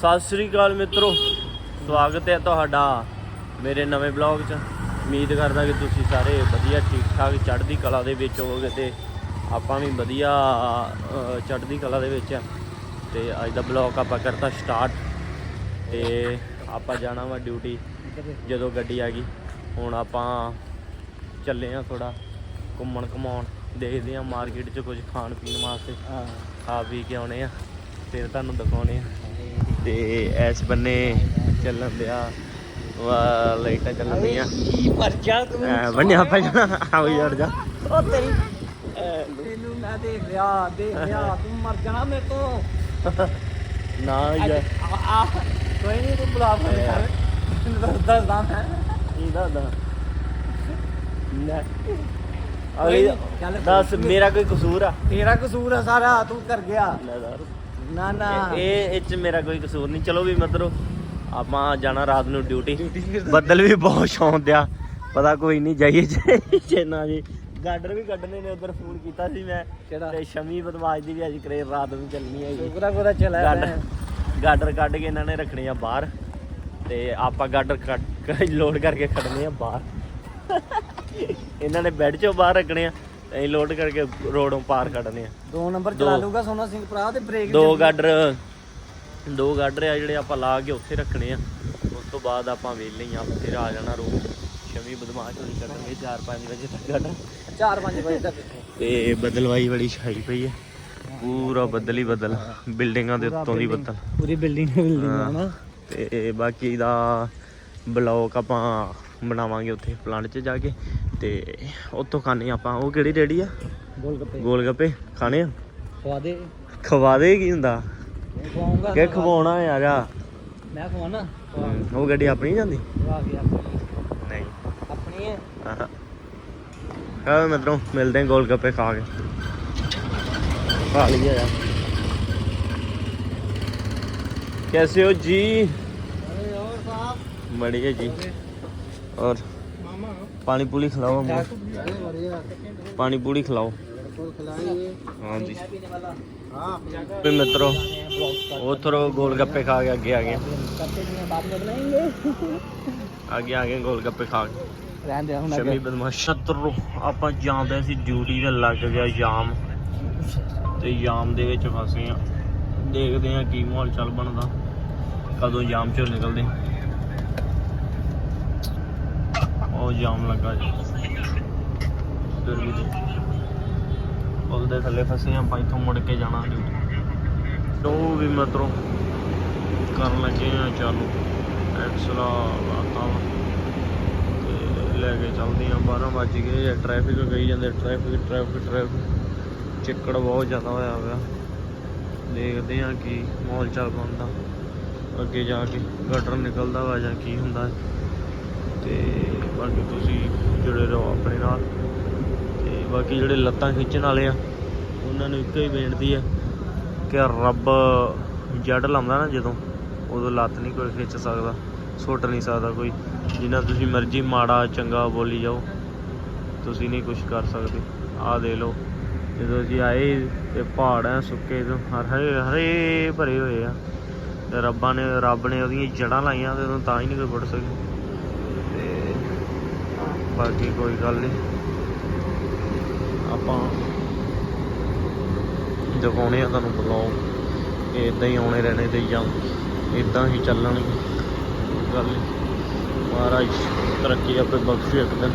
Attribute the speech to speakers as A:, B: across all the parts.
A: ਸਤਿ ਸ੍ਰੀ ਅਕਾਲ ਮਿੱਤਰੋ। ਸਵਾਗਤ ਹੈ ਤੁਹਾਡਾ ਮੇਰੇ ਨਵੇਂ ਬਲੌਗ 'ਚ। ਉਮੀਦ ਕਰਦਾ ਕਿ ਤੁਸੀਂ ਸਾਰੇ ਵਧੀਆ ਠੀਕ ਠਾਕ ਚੜ੍ਹਦੀ ਕਲਾ ਦੇ ਵਿੱਚ ਹੋਵੋਗੇ ਤੇ ਆਪਾਂ ਵੀ ਵਧੀਆ ਚੜ੍ਹਦੀ ਕਲਾ ਦੇ ਵਿੱਚ ਆ। ਤੇ ਅੱਜ ਦਾ ਬਲੌਗ ਆਪਾਂ ਕਰਤਾ ਸਟਾਰਟ। ਤੇ ਆਪਾਂ ਜਾਣਾ ਵਾ ਡਿਊਟੀ ਜਦੋਂ ਗੱਡੀ ਆ ਗਈ। ਹੁਣ ਆਪਾਂ ਚੱਲੇ ਆ ਥੋੜਾ ਘੁੰਮਣ ਘਮਾਉਣ। ਦੇਖਦੇ ਆ ਮਾਰਕੀਟ 'ਚ ਕੁਝ ਖਾਣ ਪੀਣ ਵਾਸਤੇ ਖਾ ਪੀ ਕੇ ਆਉਣੇ ਆ? ਫਿਰ ਤੁਹਾਨੂੰ ਦਿਖਾਉਣੇ ਆ। ਤੇ ਇਸ ਬੰਨੇ ਚੱਲਣ ਦਿਆ। ਵਾ ਲਾਈਟਾਂ ਚੱਲਣ ਦੀਆਂ
B: ਕੀ ਮਰ ਜਾ ਤੂੰ?
A: ਬੰਨਿਆ ਪੈ ਜਾਣਾ ਆਓ ਯਾਰ ਜਾ।
B: ਉਹ ਤੇਰੀ ਤੈਨੂੰ ਮੈਂ ਦੇਖ ਲਿਆ ਦੇਖ ਲਿਆ ਤੂੰ ਮਰ ਜਾਣਾ ਮੇਰੇ ਤੋਂ।
A: ਨਾ ਯਾਰ
B: ਆ ਆ ਕੋਈ ਨਹੀਂ ਤੂੰ ਬੁਲਾ ਫਿਰ। ਯਾਰ ਦੱਸ ਦੱਸਦਾ ਮੈਂ।
A: ਕੀ ਦੱਸਦਾ? ਅਗਲੀ
B: ਚੱਲ
A: ਦੱਸ ਮੇਰਾ ਕੋਈ ਕਸੂਰ ਆ?
B: ਤੇਰਾ ਕਸੂਰ ਹੈ ਸਾਰਾ ਤੂੰ ਕਰ ਗਿਆ।
A: ਲੈ ਦੱਸ।
B: ਨਾ ਨਾ।
A: ਇਹ ਇਹ ਚ ਮੇਰਾ ਕੋਈ ਕਸੂਰ ਨਹੀਂ। ਚਲੋ ਵੀ ਮਤਲਬ ਆਪਾਂ ਜਾਣਾ ਰਾਤ ਨੂੰ ਡਿਊਟੀ। ਬੱਦਲ ਵੀ ਬਹੁਤ ਛਾਉਂਦੇ ਆ ਪਤਾ ਕੋਈ ਨਹੀਂ ਜਾਈਏ ਜੇ- ਜੇ ਨਾ ਜੀ। ਗਾਡਰ ਵੀ ਕੱਢਣੇ ਨੇ ਉਧਰ ਫੋਨ ਕੀਤਾ ਸੀ ਮੈਂ? ਤੇ ਸ਼ਮੀ ਬਦਮਾਸ਼ ਦੀ ਵੀ ਅੱਜ ਕਰੇ ਰਾਤ ਨੂੰ ਚੱਲਣੀ ਹੈ ਜੀ
B: ਸ਼ੁਕਰਾ ਕੋਦਾ ਚਲਾ
A: ਗਾਡਰ ਗਾਡਰ ਕੱਢ ਕੇ ਇਹਨਾਂ ਨੇ ਰੱਖਣੇ ਆ ਬਾਹਰ। ਤੇ ਆਪਾਂ ਗਾਡਰ ਕੱਢ ਲੋਡ ਕਰਕੇ ਖੜਨੇ ਆ ਬਾਹਰ। ਇਹਨਾਂ ਨੇ ਬੈੱਡ ਚੋਂ ਬਾਹਰ ਰੱਖਣੇ ਆ। ਅਸੀਂ ਲੋਡ ਕਰਕੇ ਰੋਡੋਂ ਪਾਰ ਕੱਢਨੇ ਆ।
B: ਦੋ ਨੰਬਰ
A: ਦੋ।
B: ਚਲਾ ਲੂਗਾ ਸੋਨਾ ਸਿੰਘ ਭਰਾ ਤੇ ਬ੍ਰੇਕ
A: ਦੋ ਗਾਡਰ ਦੋ ਗਾਡਰ ਆ ਜਿਹੜੇ ਆਪਾਂ ਲਾ ਕੇ ਉੱਥੇ ਰੱਖਣੇ ਆ। ਉਸ ਤੋਂ ਬਾਅਦ ਆਪਾਂ ਵੇਲੇ ਹੀ ਆ ਫਿਰ ਆ ਜਾਣਾ ਰੂਮ ਸ਼ਮੀ ਬਦਮਾਸ਼ ਹੋਣੀ ਕੱਢਣਗੇ 4-5 ਵਜੇ ਤੱਕ ਗਾਡਰ
B: 4-5 ਵਜੇ ਤੱਕ।
A: ਤੇ ਬਦਲਵਾਈ ਬੜੀ ਛਾਈ ਪਈ ਹੈ ਪੂਰਾ ਬੱਦਲ ਹੀ ਬੱਦਲ ਬਿਲਡਿੰਗਾਂ ਦੇ ਉੱਤੋਂ ਦੀ ਬੱਦਲ।
B: ਪੂਰੀ ਬਿਲਡਿੰਗ ਬਿਲਡਿੰਗ।
A: ਹੈ।
B: ਨਾ
A: ਤੇ ਬਾਕੀ ਦਾ ਬਲੌਕ ਆਪਾਂ ਬਣਾਵਾਂਗੇ ਉੱਥੇ ਪਲਾਂਟ 'ਚ ਜਾ ਕੇ। ਤੇ ਉੱਥੋਂ ਖਾਣੇ ਆਪਾਂ ਉਹ ਕਿਹੜੀ ਰੇੜੀ ਆ
B: ਗੋਲ ਗੱਪੇ
A: ਗੋਲ ਗੱਪੇ ਖਾਣੇ ਆ
B: ਖਵਾ ਦੇ
A: ਖਵਾ ਦੇ ਕੀ ਹੁੰਦਾ
B: ਖਵਾਉਂਗਾ
A: ਕਿ ਖਵਾਉਣਾ ਆ ਜਾ
B: ਮੈਂ ਖਵਾਣਾ
A: ਉਹ ਗੱਡੀ ਆਪਣੀ ਜਾਂਦੀ
B: ਖਵਾ ਕੇ ਆਪਣੀ
A: ਨਹੀਂ
B: ਆਪਣੀ ਹੈ
A: ਹਾਂ ਮਿੱਤਰੋਂ ਮਿਲਦੇ ਹਾਂ ਗੋਲ ਗੱਪੇ ਖਾ ਕੇ ਖਾ ਲਈਏ ਯਾਰ कैसे हो जी
B: अरे और साहब
A: बढ़िया जी और ਪਾਣੀ
B: ਪੂਰੀ ਖਿਲਾਓ ਅਮੂ
A: ਪਾਣੀ ਪੂਰੀ ਖਿਲਾਓ। ਹਾਂਜੀ ਤੇ ਮਿੱਤਰੋ ਉਹ ਗੋਲ ਗੱਪੇ ਖਾ
B: ਕੇ ਅੱਗੇ ਆ ਗਏ। ਅੱਗੇ ਆ
A: ਗਏ ਗੋਲ ਗੱਪੇ ਖਾ ਕੇ। ਸ਼ਮੀ ਬਦਮਾਸ਼। ਸ਼ਤਰੂ ਆਪਾਂ ਜਾਂਦੇ ਸੀ ਡਿਊਟੀ ਤੇ ਲੱਗ ਗਿਆ ਯਾਮ। ਤੇ ਯਾਮ ਦੇ ਵਿੱਚ ਫਸੇ ਆ। ਦੇਖਦੇ ਆ ਕੀ ਮਾਹੌਲ ਚੱਲ ਬਣਦਾ। ਕਦੋਂ ਯਾਮ ਚੋਂ ਨਿਕਲਦੇ ਉਹ ਜਾਮ ਲੱਗਾ ਜੀ। ਫਿਰ ਵੀ ਪੁਲ ਦੇ ਥੱਲੇ ਫਸੇ ਆ, ਆਪਾਂ ਇੱਥੋਂ ਮੁੜ ਕੇ ਜਾਣਾ ਜੀ। ਤੋ ਵੀ ਮਤਰੋ ਕਰਨ ਲੱਗੇ ਆ ਚਾਲੂ। ਐਕਸਲਾ ਲਾਤਾ ਤੇ ਲੈ ਕੇ ਚੱਲਦੇ ਆ 12 ਵੱਜ ਗਏ ਆ। ਟ੍ਰੈਫਿਕ ਗਈ ਜਾਂਦੇ, ਟ੍ਰੈਫਿਕ ਟ੍ਰੈਫਿਕ ਟ੍ਰੈਫਿਕ। ਚਿੱਕੜ ਬਹੁਤ ਜ਼ਿਆਦਾ ਹੋਇਆ ਹੋਇਆ ਦੇਖਦੇ ਆ ਕੀ ਮਾਹੌਲ ਚੱਲ ਪਾਉਂਦਾ ਅੱਗੇ ਜਾ ਕੇ ਗਟਰ ਨਿਕਲਦਾ ਵਾ ਜਾਂ ਕੀ ਹੁੰਦਾ। ਤੇ ਬਾਕੀ ਤੁਸੀਂ ਜੁੜੇ ਰਹੋ ਆਪਣੇ ਨਾਲ। ਤੇ ਬਾਕੀ ਜਿਹੜੇ ਲੱਤਾਂ ਖਿੱਚਣ ਵਾਲੇ ਆ, ਉਹਨਾਂ ਨੂੰ ਇੱਕੋ ਹੀ ਬੇਨਤੀ ਹੈ ਕਿ ਰੱਬ ਜੜ ਲਾਉਂਦਾ ਨਾ ਜਦੋਂ, ਉਦੋਂ ਲੱਤ ਨਹੀਂ ਕੋਈ ਖਿੱਚ ਸਕਦਾ, ਸੁੱਟ ਨਹੀਂ ਸਕਦਾ ਕੋਈ। ਜਿੰਨਾ ਤੁਸੀਂ ਮਰਜ਼ੀ ਮਾੜਾ, ਚੰਗਾ ਬੋਲੀ ਜਾਓ, ਤੁਸੀਂ ਨਹੀਂ ਕੁਝ ਕਰ ਸਕਦੇ। ਆਹ ਦੇ ਲਓ। ਜਦੋਂ ਅਸੀਂ ਆਏ ਤੇ ਪਹਾੜ ਐ ਸੁੱਕੇ ਤੋਂ, ਹਰੇ ਹਰੇ ਭਰੇ ਹੋਏ ਆ। ਤੇ ਰੱਬਾਂ ਨੇ, ਰੱਬ ਨੇ ਉਹਦੀਆਂ ਜੜਾਂ ਲਾਈਆਂ ਤੇ ਉਦੋਂ ਤਾਂ ਹੀ ਨਹੀਂ ਕੋਈ ਵੜ ਸਕੇ ਬਾਕੀ ਕੋਈ ਗੱਲ ਨਹੀਂ ਆਪਾਂ ਦਿਖਾਉਣੇ ਆ ਤੁਹਾਨੂੰ ਬਲੌਗ ਇਦਾਂ ਹੀ ਆਉਣੇ ਰਹਿਣੇ ਤੇ ਜਾਂ ਇਦਾਂ ਹੀ ਚੱਲਣਗੇ ਕੋਈ ਗੱਲ ਨਹੀਂ ਮਹਾਰਾਜ, ਤਰੱਕੀ ਆਪੇ ਬਖਸ਼ੇ ਇੱਕ ਦਿਨ।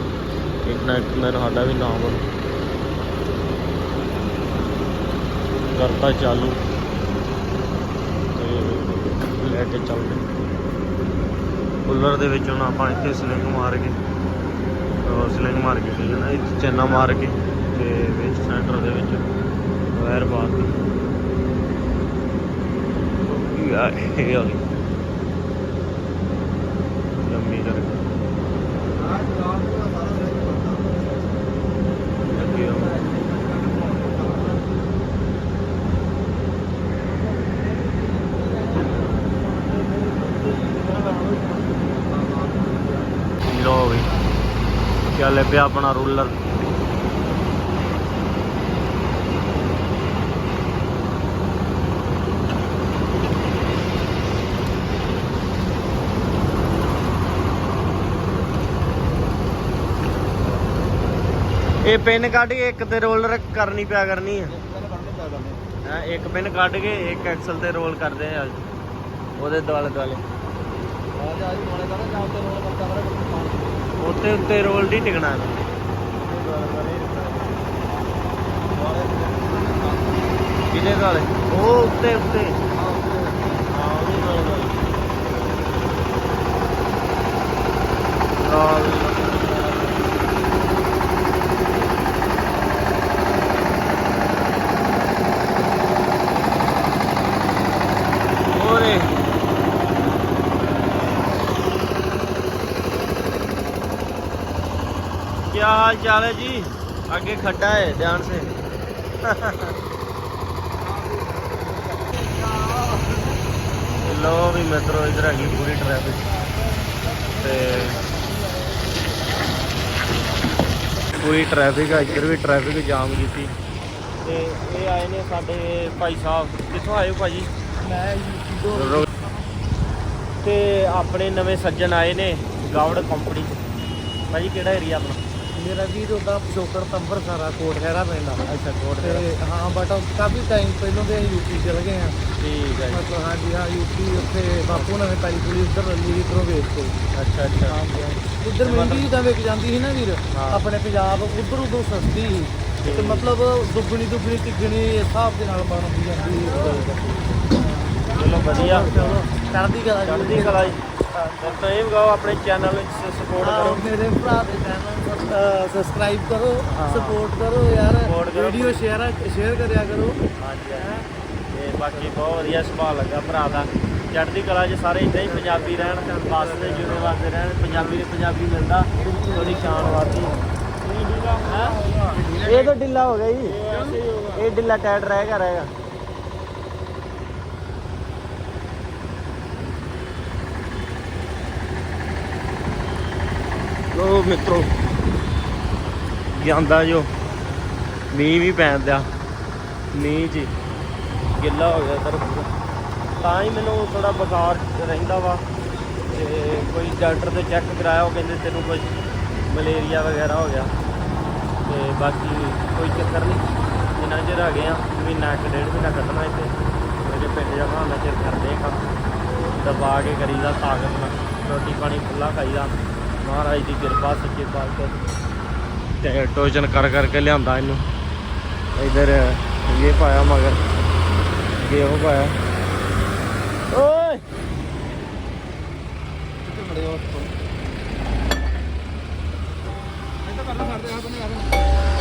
A: ਇੱਕ ਨਾ ਇੱਕ ਦਿਨ ਸਾਡਾ ਵੀ ਨਾਮ ਕਰਤਾ ਚਾਲੂ। ਤੇ ਲੈ ਕੇ ਚੱਲਦੇ। ਕੂਲਰ ਦੇ ਵਿੱਚ ਹੁਣ ਆਪਾਂ ਇੱਥੇ ਸਲਿੰਗ ਮਾਰ ਕੇ ਸਿਲਿੰਗ ਮਾਰ ਕੇ ਠੀਕ ਹੈ ਨਾ, ਇੱਥੇ ਚੈਨਾ ਮਾਰ ਕੇ ਤੇ ਵਿੱਚ ਸੈਂਟਰ ਦੇ ਵਿੱਚ ਵਾਇਰ ਪਾ ਦਿੱਤੀ। ਯਾ ਇਹ ਆ ਲੰਮੀ ਕਰ ਅੱਗੇ ਚੱਲੇ ਪਿਆ ਆਪਣਾ ਰੂਲਰ। ਇਹ ਪਿੰਨ ਕੱਢ ਕੇ ਇੱਕ ਤੇ ਰੋਲਰ ਕਰਨੀ ਪਿਆ ਕਰਨੀ ਆ। ਹਾਂ, ਇੱਕ ਪਿੰਨ ਕੱਢ ਕੇ ਇੱਕ ਐਕਸਲ ਤੇ ਰੋਲ ਕਰਦੇ ਆ ਉਹਦੇ ਦੁਆਲੇ ਦੁਆਲੇ। ਆ ਜਾ ਜੀ ਮੋਲੇ ਦਾ ਜਾਂ ਉੱਤੇ ਰੋਲ ਕਰਦਾ ਉੱਤੇ ਰੋਲ ਨਹੀਂ ਟਿਕਣਾ ਕਿਹਦੇ ਦੁਆਲੇ ਉਹ ਉੱਤੇ ਉੱਤੇ। ਹਾਂ ਉਹਦੇ ਦੁਆਲੇ ਨਾਲ। चाल है जी आगे खड्डा है ध्यान से लो भी मित्रों इधर हैगी पूरी ट्रैफिक ਤੇ ਪੂਰੀ ਟ੍ਰੈਫਿਕ ਆ ਇੱਧਰ ਵੀ ਟ੍ਰੈਫਿਕ ਜਾਮ ਕੀਤੀ ਤੇ ਇਹ ਆਏ ਨੇ ਸਾਡੇ ਭਾਈ ਸਾਹਿਬ ਕਿੱਥੋਂ ਆਏ ਹੋ ਭਾਜੀ
B: ਮੈਂ
A: ਰੋ- ਤੇ ਆਪਣੇ ਨਵੇਂ ਸੱਜਣ ਆਏ ਨੇ ਗਾਵੜ ਕੰਪਨੀ ਚ ਭਾਜੀ ਕਿਹੜਾ ਏਰੀਆ ਆਪਣਾ
B: ਮੇਰਾ ਵੀਰ ਉਹਦਾ ਪਿਛੋਕੜ ਤੰਬਰ ਸਾਰਾ ਕੋਟ ਖੈਰਾ ਪੈਂਦਾ
A: ਅੱਛਾ ਕੋਟ
B: ਤੇ ਹਾਂ ਬਟ ਕਾਫੀ ਟਾਈਮ ਪਹਿਲਾਂ ਦੇ ਅਸੀਂ ਯੂਪੀ ਚਲ ਗਏ ਆ
A: ਠੀਕ ਹੈ ਜੀ।
B: ਮਤਲਬ ਹਾਂਜੀ ਹਾਂ ਯੂਪੀ ਉੱਥੇ ਬਾਪੂ ਨਵੇਂ ਤਾਈ ਪੁਲੀ ਉੱਧਰ ਰੱਲੀ ਇਧਰੋਂ ਵੇਚ ਕੇ।
A: ਅੱਛਾ ਅੱਛਾ।
B: ਉੱਧਰ ਮਹਿੰਗੀ ਤਾਂ ਵਿਕ ਜਾਂਦੀ ਸੀ ਨਾ ਵੀਰ।
A: ਹਾਂ।
B: ਆਪਣੇ ਪੰਜਾਬ ਉੱਧਰ ਉਦੋਂ ਸਸਤੀ ਸੀ। ਤੇ। ਮਤਲਬ ਦੁੱਗਣੀ ਦੁੱਗਣੀ ਤਿੱਗਣੀ ਹਿਸਾਬ ਦੇ ਨਾਲ ਬਣਦੀ ਜਾਂਦੀ ਸੀ
A: ਚਲੋ ਵਧੀਆ।
B: ਚੜ੍ਹਦੀ ਕਲਾ
A: ਚੜ੍ਹਦੀ ਕਲਾ ਜੀ। ਫਿਰ ਤਾਂ ਇਹ ਗਾਓ ਆਪਣੇ ਚੈਨਲ ਵਿੱਚ ਸਪੋਰਟ
B: ਹਾਂ,
A: ਕਰੋ।
B: ਮੇਰੇ ਭਰਾ ਦੇ ਚੈਨਲ ਸਬਸਕ੍ਰਾਈਬ ਕਰੋ
A: ਹਾਂ।
B: ਸਪੋਰਟ ਕਰੋ ਯਾਰ।
A: Support ਕਰੋ।
B: ਵੀਡੀਓ ਸ਼ੇਅਰ ਸ਼ੇਅਰ ਕਰਿਆ ਕਰੋ।
A: ਹਾਂਜੀ ਤੇ ਬਾਕੀ ਬਹੁਤ ਵਧੀਆ ਸੁਭਾਅ ਲੱਗਾ ਭਰਾ ਦਾ। ਚੜ੍ਹਦੀ ਕਲਾ 'ਚ ਸਾਰੇ ਇਦਾਂ ਹੀ ਪੰਜਾਬੀ ਰਹਿਣ ਬੱਸ ਦੇ ਜੁੜੇ ਵਾਸਤੇ ਰਹਿਣ ਪੰਜਾਬੀ ਦੇ ਪੰਜਾਬੀ ਮਿਲਦਾ। ਉਹਦੀ ਸ਼ਾਨ ਵਾਦੀ ਇਹ ਤਾਂ ਢਿੱਲਾ ਹੋ ਗਿਆ ਜੀ। ਇਹ ਢਿੱਲਾ ਟਾਇਟ ਰਹੇਗਾ ਰਹੇਗਾ ਲੋ ਮਿੱਤਰੋ, ਜਾਂਦਾ ਜੋ। ਮੀਂਹ ਵੀ ਪੈਣ ਦਿਆ। ਮੀਂਹ ਜੀ, ਗਿੱਲਾ ਹੋ ਗਿਆ ਸਰ ਤਾਂ ਹੀ ਮੈਨੂੰ ਥੋੜਾ ਬੁਖਾਰ ਰਹਿੰਦਾ ਵਾ। ਤੇ ਕੋਈ ਡਾਕਟਰ ਤੇ ਚੈੱਕ ਕਰਾਇਆ, ਉਹ ਕਹਿੰਦੇ ਤੈਨੂੰ ਕੁਝ ਮਲੇਰੀਆ ਵਗੈਰਾ ਹੋ ਗਿਆ। ਤੇ ਬਾਕੀ ਕੋਈ ਚੱਕਰ ਨਹੀਂ। ਜਿੰਨਾ ਚਿਰ ਆ ਗਏ ਆ, ਮਹੀਨਾ ਇੱਕ ਡੇਢ ਮਹੀਨਾ ਕੱਢਣਾ ਇੱਥੇ। ਮੇਰੇ ਪਿੰਡ ਜਾਣਾ ਹੁੰਦਾ ਚਿਰ ਕਰਦੇ ਆ ਕੰਮ। ਦਬਾ ਕੇ ਕਰੀਦਾ ਤਾਕਤ ਨਾਲ। ਰੋਟੀ ਪਾਣੀ ਖੁੱਲਾ ਖਾਈਦਾ। ਮਹਾਰਾਜ ਦੀ ਕਿਰਪਾ, ਸੱਚੇ ਪਾਤਸ਼ਾਹ ਤੇ ਕਰ ਕਰਕੇ ਲਿਆਂਦਾ ਇਹਨੂੰ। ਇਧਰ ਇਹ ਪਾਇਆ ਮਗਰ। ਇਹ ਉਹ ਪਾਇਆ। ਓਏ!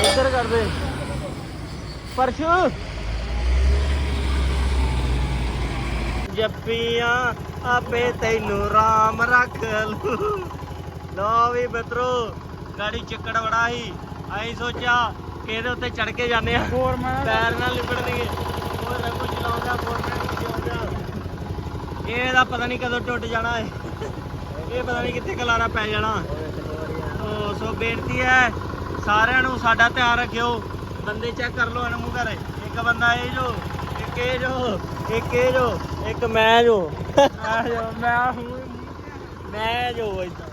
A: ਇੱਧਰ ਕਰ ਦੇ ਪਰਸ਼ੂ! ਜੱਪੀਆਂ ਆਪੇ ਤੈਨੂੰ ਰਾਮ ਰੱਖ ਲੂ। ਲੋ ਵੀ ਮਿੱਤਰੋ ਗਾੜੀ ਚੱਕੜ ਬੜਾ ਸੀ। ਅਸੀਂ ਸੋਚਿਆ ਕਿ ਇਹਦੇ ਉੱਤੇ ਚੜ ਕੇ ਜਾਂਦੇ ਆ
B: ਹੋਰ ਮੈਂ
A: ਪੈਰ ਨਾਲ ਲਿਬੜਨਗੇ ਉਹ ਰੰਗੂ ਚਲਾਉਂਦਾ ਫੋਰਮੈਨ ਚਲਾਉਂਦਾ। ਇਹਦਾ ਪਤਾ ਨਹੀਂ ਕਦੋਂ ਟੁੱਟ ਜਾਣਾ ਹੈ ਇਹ ਪਤਾ ਨਹੀਂ ਕਿੱਥੇ ਕਲਾਰਾ ਪੈ ਜਾਣਾ। ਸੋ ਬੇਨਤੀ ਹੈ ਸਾਰਿਆਂ ਨੂੰ ਸਾਡਾ ਧਿਆਨ ਰੱਖਿਓ। ਬੰਦੇ ਚੈੱਕ ਕਰ ਲਓ ਇਹਨੂੰ ਘਰੇ। ਇੱਕ ਬੰਦਾ ਇਹ ਜੋ ਇੱਕ ਇਹ ਜੋ ਇੱਕ ਇਹ ਜੋ ਇੱਕ ਮੈਂ ਜੋ।
B: ਮੈਂ ਹੂੰ
A: ਮੈਂ ਜੋ ਇਦਾਂ।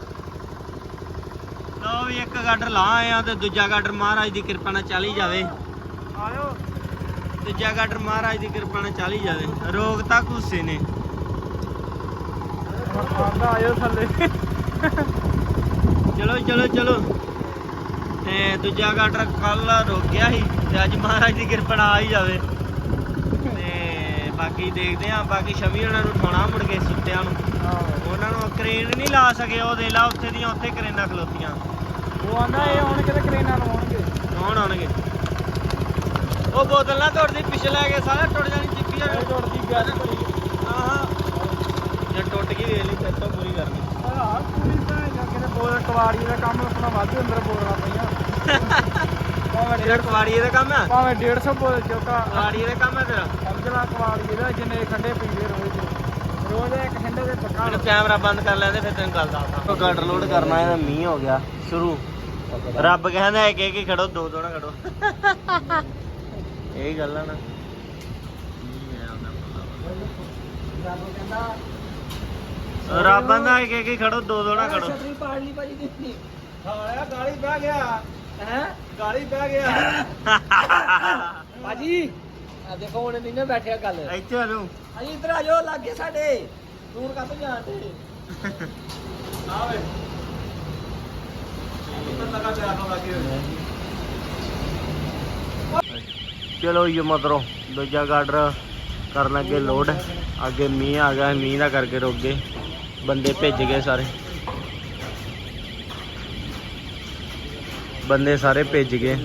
A: ਲਓ ਵੀ ਇੱਕ ਗਾਡਰ ਲਾ ਆਏ ਆ ਤੇ ਦੂਜਾ ਗਾਡਰ ਮਹਾਰਾਜ ਦੀ ਕਿਰਪਾ ਨਾਲ ਚੱਲ ਹੀ ਜਾਵੇ।
B: ਆਇਓ।
A: ਦੂਜਾ ਗਾਡਰ ਮਹਾਰਾਜ ਦੀ ਕਿਰਪਾ ਨਾਲ ਚੱਲ ਹੀ ਜਾਵੇ। ਰੋਗ ਤਾਂ ਗੁੱਸੇ ਨੇ।
B: ਆਇਓ ਥੱਲੇ।
A: ਚਲੋ ਚਲੋ ਚਲੋ। ਤੇ ਦੂਜਾ ਗਾਡਰ ਕੱਲ ਰੁਕ ਗਿਆ ਸੀ ਤੇ ਅੱਜ ਮਹਾਰਾਜ ਦੀ ਕਿਰਪਾ ਨਾਲ ਆ ਹੀ ਜਾਵੇ। ਤੇ ਬਾਕੀ ਦੇਖਦੇ ਆ ਬਾਕੀ ਸ਼ਮੀ ਉਹਨਾਂ ਨੂੰ ਠਾਉਣਾ ਮੁੜ ਕੇ ਸੁੱਤਿਆਂ ਨੂੰ। ਉਹਨਾਂ ਨੂੰ ਕਰੇਨ ਨਹੀਂ ਲਾ ਸਕੇ ਉਹ ਦੇ ਲਾ ਉੱਥੇ ਦੀਆਂ ਉੱਥੇ ਕਰੇਨਾਂ ਖਲੋਤੀਆਂ।
B: ਉਹ ਆਂਦਾ ਇਹ ਹੁਣ ਕਿਤੇ ਕਰੇਨਾਂ ਲਵਾਉਣਗੇ
A: ਕੌਣ ਆਉਣਗੇ? ਉਹ ਬੋਤਲ ਨਾ ਤੋੜਦੀ ਪਿੱਛੇ ਲੈ ਕੇ ਸਾਰਾ ਟੁੱਟ ਜਾਣੀ ਚਿੱਪੀ ਜਾਣੀ।
B: ਟੁੱਟਦੀ ਗਿਆ ਤੇ
A: ਆਹਾਂ। ਜੇ ਟੁੱਟ ਗਈ ਵੇਖ ਲਈ ਫਿਰ ਤੋਂ ਪੂਰੀ ਕਰਨੀ
B: ਆਹ ਪੂਰੀ ਤਾਂ ਜਾਂ ਕਿਤੇ ਬੋਲ ਕਵਾੜੀ ਦਾ ਕੰਮ ਆਪਣਾ ਵਾਧੂ ਅੰਦਰ ਬੋਲਣਾ ਪਈਆਂ। ਭਾਵੇਂ
A: ਕਵਾੜੀਏ ਦਾ ਕੰਮ ਹੈ
B: ਭਾਵੇਂ 150 ਬੋਲ ਚੋਕਾ।
A: ਕਵਾੜੀਏ ਦਾ ਕੰਮ ਹੈ ਤੇਰਾ?
B: ਸਮਝਣਾ ਕਵਾੜੀ ਦਾ ਜਿੰਨੇ ਖੰਡੇ ਪੀਂਦੇ ਰੋਜ਼
A: ਮੈਨੂੰ ਕੈਮਰਾ ਬੰਦ ਕਰ ਲੈਂਦੇ ਫਿਰ ਤੈਨੂੰ ਗੱਲ ਦੱਸਦਾ। ਗਾਡਰ ਲੋਡ ਕਰਨਾ ਇਹਦਾ ਮੀਂਹ ਹੋ ਗਿਆ ਸ਼ੁਰੂ। ਰੱਬ ਕਹਿੰਦਾ ਇੱਕ ਇੱਕ ਹੀ ਖੜੋ ਦੋ ਦੋ ਨਾ ਖੜੋ। ਇਹ ਗੱਲ ਆ ਨਾ।
B: ਰੱਬ ਕਹਿੰਦਾ
A: ਰੱਬ ਕਹਿੰਦਾ ਇੱਕ ਇੱਕ ਹੀ ਖੜੋ ਦੋ ਦੋ ਨਾ ਖੜੋ।
B: ਛਤਰੀ ਪਾੜ ਲਈ ਭਾਜੀ ਦੀ। ਸਾਲਿਆ ਗਾਲੀ ਪੈ ਗਿਆ। ਹੈ?
A: ਗਾਲੀ ਬਹਿ ਗਿਆ।
B: ਬਾਜੀ ਆ ਦੇਖੋ ਹੁਣ ਨਹੀਂ ਨਾ ਬੈਠਿਆ ਗੱਲ।
A: ਇੱਥੇ ਆ ਲੂ
B: ਹਾਂਜੀ ਇੱਧਰ ਆ ਜਾਓ ਲੱਗੇ ਸਾਡੇ। ਦੂਰ
A: ਆਵੇ ਲਗਾ ਤੇ ਲੱਗੇ? ਚਲੋ ਇਹ ਮਤਰੋ ਦੂਜਾ ਗਾਡਰ ਕਰਨ ਲੱਗੇ ਲੋਡ ਅੱਗੇ ਮੀਂਹ ਆ ਗਿਆ ਮੀਂਹ ਦਾ ਕਰਕੇ ਰੁਕ ਗਏ। ਬੰਦੇ ਭੇਜ ਗਏ ਸਾਰੇ। ਬੰਦੇ ਸਾਰੇ ਭੇਜ ਗਏ।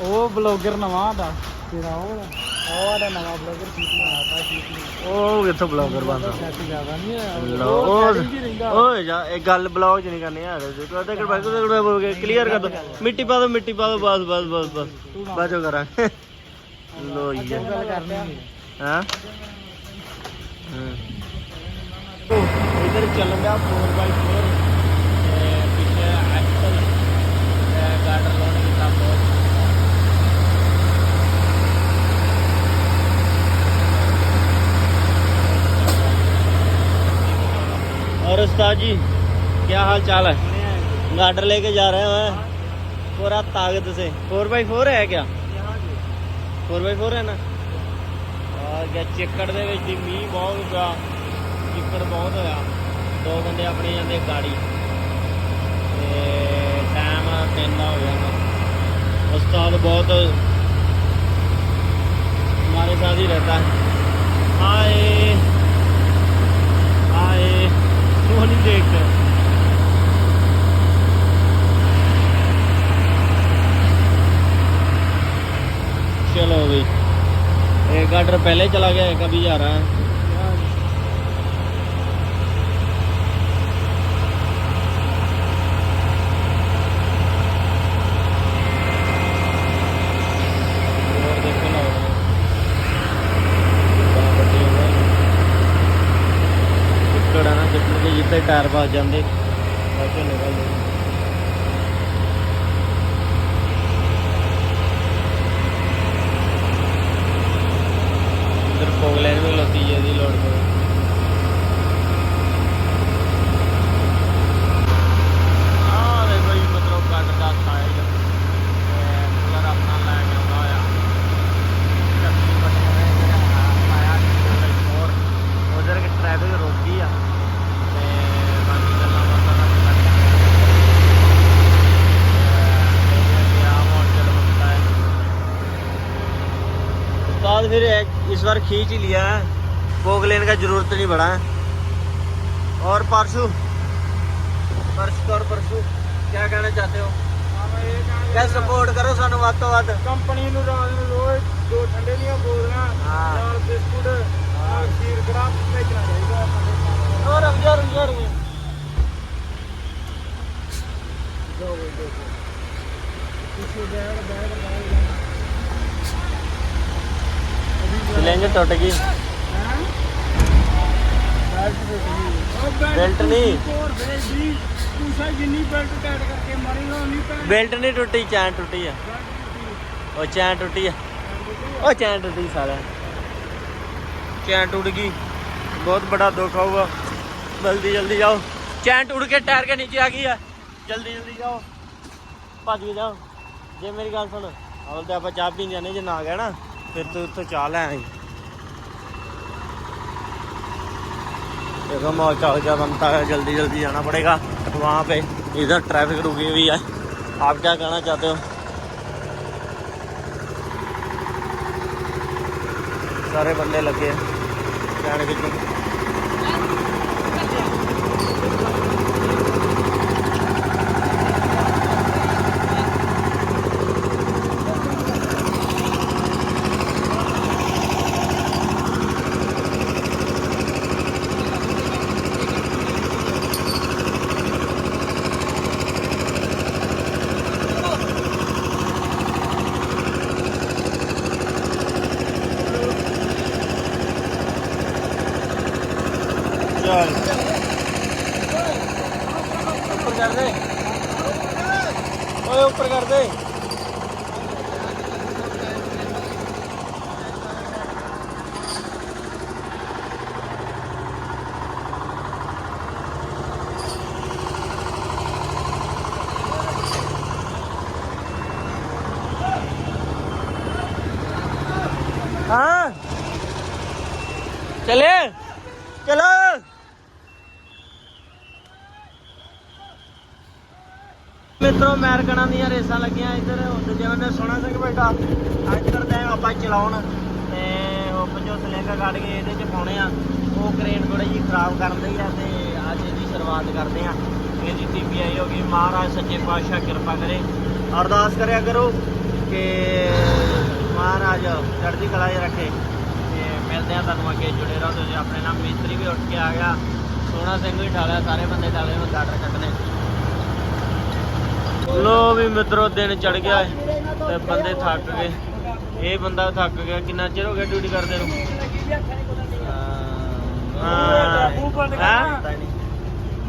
B: ਉਹ ਬਲੌਗਰ ਨਵਾਂ ਦਾ ਤੇਰਾ ਉਹ ਉਹ ਦਾ ਨਵਾਂ ਬਲੌਗਰ ਸੀਟੀ ਆਤਾ ਸੀਟੀ
A: ਉਹ ਕਿੱਥੋਂ ਬਲੌਗਰ ਬਣਦਾ
B: ਸੈਟ ਜ਼ਿਆਦਾ ਨਹੀਂ ਹੈ
A: ਲਓ ਉਹ ਓਏ ਜਾ ਇਹ ਗੱਲ ਬਲੌਗ ਚ ਨਹੀਂ ਕਰਨੀ ਯਾਰ ਤੂੰ ਅੱਧਾ ਕਰ ਬਾਕੀ ਕਰ ਬੋਲ ਕੇ ਕਲੀਅਰ ਕਰ ਦੋ ਮਿੱਟੀ ਪਾ ਦੋ ਮਿੱਟੀ ਪਾ ਦੋ ਬਸ ਬਸ ਬਸ ਬਸ ਬਾਜੋ ਕਰਾਂ ਲੋ ਇਹ
B: ਗੱਲ ਕਰਨੀ ਹੈ
A: ਹਾਂ ਇਧਰ ਚੱਲ ਰਿਹਾ 4x4 ਤੇ ਪਿੱਛੇ ਐਕਸਲ ਤੇ ਗਾਰਡਰ ਲੋਡ ਕੀਤਾ ਬਹੁਤ और उस्ताद जी क्या हाल चाल है गार्डर लेके जा रहे हैं पूरा ताकत से फोर बाई फोर है क्या फोर बाई फोर है ना ਆ ਗਿਆ ਚਿੱਕੜ ਦੇ ਵਿੱਚ ਹੀ ਮੀਂਹ ਬਹੁਤ ਪਿਆ ਚਿੱਕੜ ਬਹੁਤ ਹੋਇਆ ਦੋ ਬੰਦੇ ਆਪਣੇ ਜਾਂਦੇ ਗਾੜੀ ਤੇ ਟਾਈਮ 3 ਦਾ ਹੋ ਗਿਆ ਨਾ ਉਸਤਾਦ ਬਹੁਤ हमारे साथ ही रहता है आए आए चलो भाई। एक गाटर पहले चला गया एक अभी जा रहा है। ਚਿੱਕੜ ਦੇ ਟਾਇਰ ਫਸ ਜਾਂਦੇ। ਬਾਅਦ ਨਿਕਲਦੇ ਇਧਰ बार खींच ही लिया है पोग लेने का जरूरत नहीं पड़ा है और परसों परसों और परसों क्या कहना चाहते हो क्या सपोर्ट करो सानू ਵੱਧ ਤੋਂ ਵੱਧ
B: ਕੰਪਨੀ ਨੂੰ ਰਾਤ ਨੂੰ ਰੋਜ਼ ਦੋ ਠੰਡੇ ਦੀਆਂ ਬੋਤਲਾਂ
A: ਹਾਂ।
B: ਨਾਲ ਬਿਸਕੁਟ ਨਾਲ ਖੀਰ ਕੜਾ ਭੇਜਣਾ ਚਾਹੀਦਾ
A: और रुक जा रुक जा रुक जा
B: ਦੋ ਬਈ ਦੋ ਪਿੱਛੇ ਬੈਗ ਬੈਗ ਬੈਗ
A: ਸਿਲੈਂਜ
B: ਟੁੱਟ ਗਈ। ਬੈਲਟ ਨਹੀਂ। ਤੁਸਾਂ ਜਿੰਨੀ ਬੈਲਟ ਟਾਈਟ ਕਰਕੇ ਮਾਰੀ ਨਹੀਂ ਪੈਂਟ
A: ਬੈਲਟ ਨਹੀਂ ਟੁੱਟੀ, ਚੈਨ ਟੁੱਟੀ ਆ। ਉਹ ਚੈਨ ਟੁੱਟੀ ਆ। ਉਹ ਚੈਨ ਟੁੱਟੀ ਸਾਲਾ ਚੈਨ ਟੁੱਟ ਗਈ। ਬਹੁਤ ਬੜਾ ਦੁੱਖ ਆਊਗਾ ਜਲਦੀ ਜਲਦੀ ਜਾਓ। ਚੈਨ ਟੁੱਟ ਕੇ ਟਾਇਰ ਕੇ ਨੀਚੇ ਆ ਗਈ ਆ। ਜਲਦੀ ਜਲਦੀ ਜਾਓ। ਭੱਜ ਕੇ ਜਾਓ। ਜੇ ਮੇਰੀ ਗੱਲ ਸੁਣ ਹਵਲ ਤੇ ਆਪਾਂ ਚਾਹ ਪੀਣ ਜਾਂਦੇ ਜੇ ਨਾ ਕਹਿਣਾ ਫਿਰ ਤੂੰ ਉੱਥੋਂ ਚਾਹ ਲੈ ਆਈ देखो मॉल चाल क्या बनता है जल्दी जल्दी जाना पड़ेगा वहाँ पे इधर ट्रैफिक रुकी हुई है आप क्या कहना चाहते हो सारे बंदे लगे हैं ਮਿੱਤਰੋ ਅਮਰੀਕਨਾਂ ਦੀਆਂ ਰੇਸਾਂ ਲੱਗੀਆਂ, ਇੱਧਰ ਦੂਜੇ ਬੰਨੇ ਸੋਨਾ ਸਿੰਘ ਬੈਠਾ। ਅੱਜ ਕਰਦੇ ਆਂ ਆਪਾਂ ਚਲਾਉਣ ਤੇ ਉਹ ਪੰਜੋ ਸਲਿੰਗ ਕੱਢ ਕੇ ਇਹਦੇ ਚ ਪਾਉਣੇ ਆ। ਉਹ ਕ੍ਰੇਨ ਥੋੜੀ ਜੀ ਖਰਾਬ ਕਰਨ ਲਈ ਆ ਤੇ ਅੱਜ ਇਹਦੀ ਸ਼ੁਰੂਆਤ ਕਰਦੇ ਆ। ਇਹਦੀ ਟੀਪੀਆਈ ਹੋ ਗਈ ਮਹਾਰਾਜ ਸੱਚੇ ਪਾਤਸ਼ਾਹ ਕਿਰਪਾ ਕਰੇ। ਅਰਦਾਸ ਕਰਿਆ ਕਰੋ ਕਿ ਮਹਾਰਾਜ ਚੜ੍ਹਦੀ ਕਲਾ 'ਚ ਰੱਖੇ। ਤੇ ਮਿਲਦੇ ਆ ਤੁਹਾਨੂੰ ਅੱਗੇ ਜੁੜੇ ਰਹੋ। ਤੁਸੀਂ ਆਪਣੇ ਨਾਲ ਮਿਸਤਰੀ ਵੀ ਉੱਠ ਕੇ ਆ ਗਿਆ। ਸੋਨਾ ਸਿੰਘ ਵੀ ਠਾਲਿਆ, ਸਾਰੇ ਬੰਦੇ ਠਾਲੇ ਨੂੰ ਗਾਡਰ ਕੱਟਣੇ ਲੋ ਵੀ ਮਿੱਤਰੋ ਦਿਨ ਚੜ ਗਿਆ ਤੇ ਬੰਦੇ ਥੱਕ ਗਏ। ਇਹ ਬੰਦਾ ਥੱਕ ਗਿਆ ਕਿੰਨਾ ਚਿਰ ਹੋ ਗਿਆ ਡਿਊਟੀ ਕਰਦੇ ਨੂੰ? ਹਾਂ। ਹੈਂ?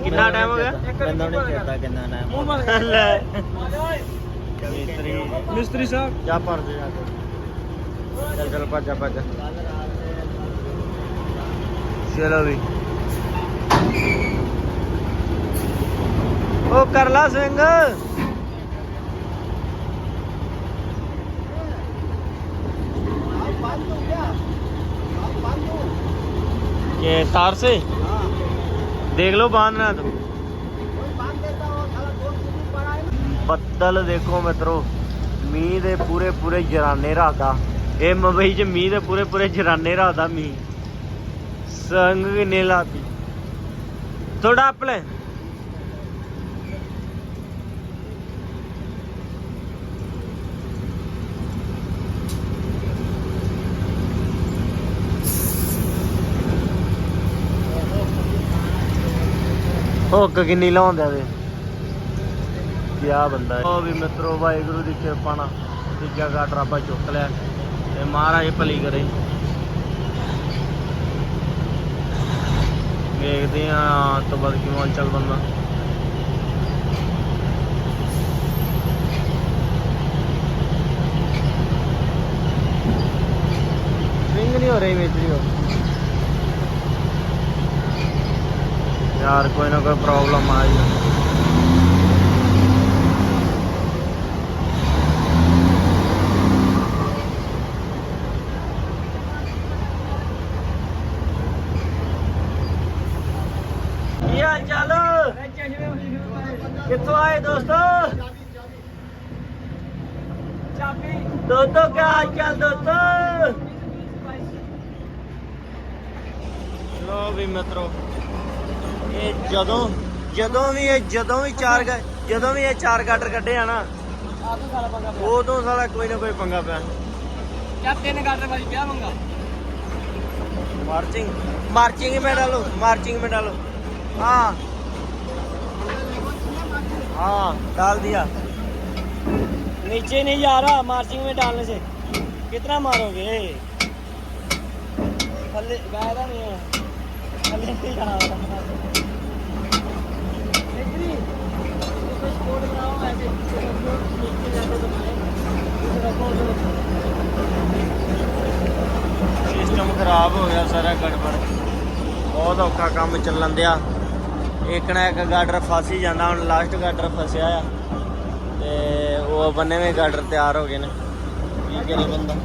A: ਕਿੰਨਾ ਟਾਈਮ ਹੋ ਗਿਆ?
B: ਮੈਨੂੰ ਨਹੀਂ ਪਤਾ ਕਿੰਨਾ ਟਾਈਮ
A: ਲੈ। ਮਿਸਤਰੀ।
B: ਮਿਸਤਰੀ ਸਾਹਿਬ।
A: ਜਾ ਪਰ ਦੇ ਜਾ ਕੇ। ਚੱਲ ਚੱਲ ਭੱਜ ਜਾ, ਭੱਜ ਜਾ। ਚਲੋ ਵੀ। ਉਹ ਕਰ ਲਾ ਸਿੰਘ। ये तार से देख लो बांधना तो ਬੱਦਲ ਦੇਖੋ ਮਿੱਤਰੋ ਮੀਂਹ ਦੇ ਪੂਰੇ ਪੂਰੇ ਜਰਾਨੇ ਰਾਦਾ ਇਹ ਮੁੰਬਈ 'ਚ ਮੀਂਹ ਦੇ ਪੂਰੇ ਪੂਰੇ ਜਰਾਨੇ ਰਾਦਾ ਮੀਂਹ ਸੰਗ ਕਿੰਨੇ ਲਾਤੀ ਥੋੜਾ ਆਪਣੇ ਹੁੱਕ ਕਿੰਨੀ ਲਾਉਂਦਾ ਵੇ। ਕਿਆ ਬੰਦਾ। ਉਹ ਵੀ ਮਿੱਤਰੋ, ਵਾਹਿਗੁਰੂ ਦੀ ਕਿਰਪਾ ਨਾਲ ਤੀਜਾ ਗਾਟਰ ਰੱਬਾ ਚੁੱਕ ਲਿਆ ਤੇ ਮਹਾਰਾਜ ਭਲੀ ਕਰੇ। ਵੇਖਦੇ ਆ ਤੋਂ ਬਾਅਦ ਕਿਵੇਂ ਚੱਲ ਬੰਦਾ। ਸਵਿੰਗ ਨਹੀਂ ਹੋ ਰਹੀ ਮਿਸਤਰੀ ਹੋ ਯਾਰ ਕੋਈ ਨਾ ਕੋਈ ਪ੍ਰੋਬਲਮ ਆ ਰਹੀ ਹੈ ਕੀ ਹਾਲ ਚਾਲ ਕਿੱਥੋਂ ਆਏ ਦੋਸਤੋ
B: ਚਾਬੀ
A: ਦੋਸਤੋ ਕੀ ਹਾਲ ਚਾਲ ਦੋਸਤੋ ਲੋ ਵੀ ਮਿੱਤਰੋ ਇਹ ਜਦੋਂ ਜਦੋਂ ਵੀ ਇਹ ਜਦੋਂ ਵੀ ਚਾਰ ਗਾ- ਜਦੋਂ ਵੀ ਇਹ ਚਾਰ ਗਾਟਰ ਕੱਢੇ ਆ ਨਾ
B: ਆ ਤੋਂ ਸਾਲਾ ਪੰਗਾ ਪਿਆ
A: ਉਦੋਂ ਸਾਲਾ ਕੋਈ ਨਾ ਕੋਈ ਪੰਗਾ ਪਿਆ
B: ਕਿਆ ਤਿੰਨ ਗਾਟਰ ਭਾਜੀ ਪਿਆ ਮੰਗਾ
A: मार्चिंग मार्चिंग में डालो मार्चिंग में डालो हाँ हाँ डाल दिया
B: नीचे नहीं जा रहा मार्चिंग में डालने से कितना मारोगे थल्ले गायरा नहीं है थल्ले नहीं जा रहा
A: ਖਰਾਬ ਹੋ ਗਿਆ ਸਾਰਾ ਗੜਬੜ। ਬਹੁਤ ਔਖਾ ਕੰਮ ਚੱਲਣ ਦਿਆ। ਇੱਕ ਨਾ ਇੱਕ ਗਾਡਰ ਫਸ ਹੀ ਜਾਂਦਾ, ਹੁਣ ਲਾਸਟ ਗਾਡਰ ਫਸਿਆ ਆ। ਤੇ ਉਹ ਬੰਨੇਵੇਂ ਗਾਡਰ ਤਿਆਰ ਹੋ ਗਏ ਨੇ। ਕੀ ਕਰੇ ਬੰਦਾ?